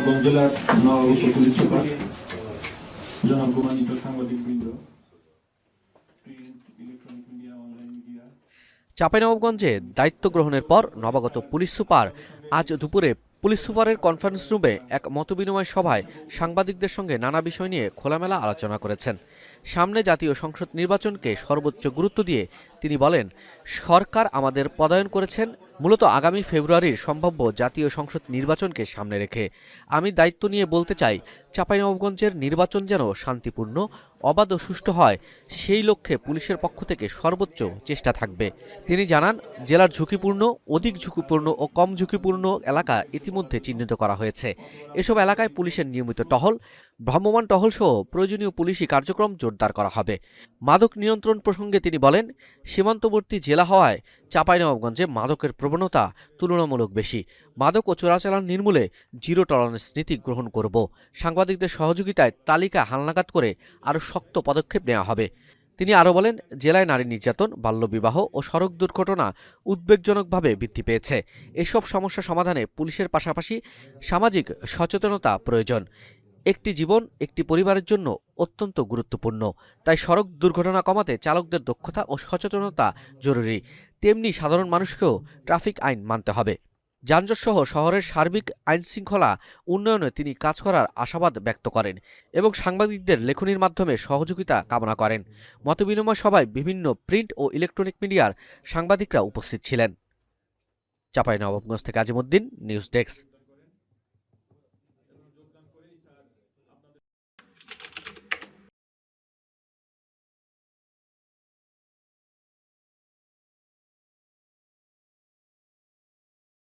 চাঁপাইনবাবগঞ্জ জেলার নবাগত police super সাংবাদিকবৃন্দ। চাঁপাইনবাবগঞ্জে দায়িত্ব গ্রহণের পর নবাগত পুলিশ সুপার আজ দুপুরে পুলিশ সুপারের কনফারেন্স রুমে এক মতবিনিময় সভায় সাংবাদিকদের সঙ্গে নানা বিষয় নিয়ে খোলামেলা আলোচনা করেছেন। সামনে জাতীয় সংসদ নির্বাচনকে সর্বোচ্চ গুরুত্ব দিয়ে তিনি বলেন, সরকার আমাদের পদায়ন করেছেন মূলত আগামী ফেব্রুয়ারির সম্ভাব্য জাতীয় সংসদ নির্বাচনকে সামনে রেখে। আমি দায়িত্ব নিয়ে বলতে চাই, চাঁপাইনবাবগঞ্জের নির্বাচন যেন শান্তিপূর্ণ অবাধ ও সুষ্ঠু হয়, সেই লক্ষ্যে পুলিশের পক্ষ থেকে সর্বোচ্চ চেষ্টা থাকবে। তিনি জানান, জেলার ঝুঁকিপূর্ণ, অধিক ঝুঁকিপূর্ণ ও কম ঝুঁকিপূর্ণ এলাকা ইতিমধ্যে চিহ্নিত করা হয়েছে। এসব এলাকায় পুলিশের নিয়মিত টহল, ভ্রাম্যমাণ টহল সহ প্রয়োজনীয় পুলিশি কার্যক্রম জোরদার করা হবে। মাদক নিয়ন্ত্রণ প্রসঙ্গে তিনি বলেন, সীমান্তবর্তী জেলা হওয়ায় চাঁপাইনবাবগঞ্জে মাদকের প্রবণতা তুলনামূলক বেশি। মাদক ও চোরাচালান নির্মূলে জিরো টলারেন্স নীতি গ্রহণ করব। সাংবাদিকদের সহযোগিতায় তালিকা হালনাগাদ করে আরও শক্ত পদক্ষেপ নেওয়া হবে। তিনি আরও বলেন, জেলায় নারী নির্যাতন, বাল্যবিবাহ ও সড়ক দুর্ঘটনা উদ্বেগজনকভাবে বৃদ্ধি পেয়েছে। এসব সমস্যা সমাধানে পুলিশের পাশাপাশি সামাজিক সচেতনতা প্রয়োজন। একটি জীবন, একটি পরিবারের জন্য অত্যন্ত গুরুত্বপূর্ণ। তাই সড়ক দুর্ঘটনা কমাতে চালকদের দক্ষতা ও সচেতনতা জরুরি। তেমনি সাধারণ মানুষকেও ট্রাফিক আইন মানতে হবে। যানজটসহ শহরের সার্বিক আইনশৃঙ্খলা উন্নয়নে তিনি কাজ করার আশাবাদ ব্যক্ত করেন এবং সাংবাদিকদের লেখনির মাধ্যমে সহযোগিতা কামনা করেন। মতবিনিময় সভায় বিভিন্ন প্রিন্ট ও ইলেকট্রনিক মিডিয়ার সাংবাদিকরা উপস্থিত ছিলেন। চাপাই নবাবগঞ্জ থেকে আজিমুদ্দিন, নিউজ ডেস্ক।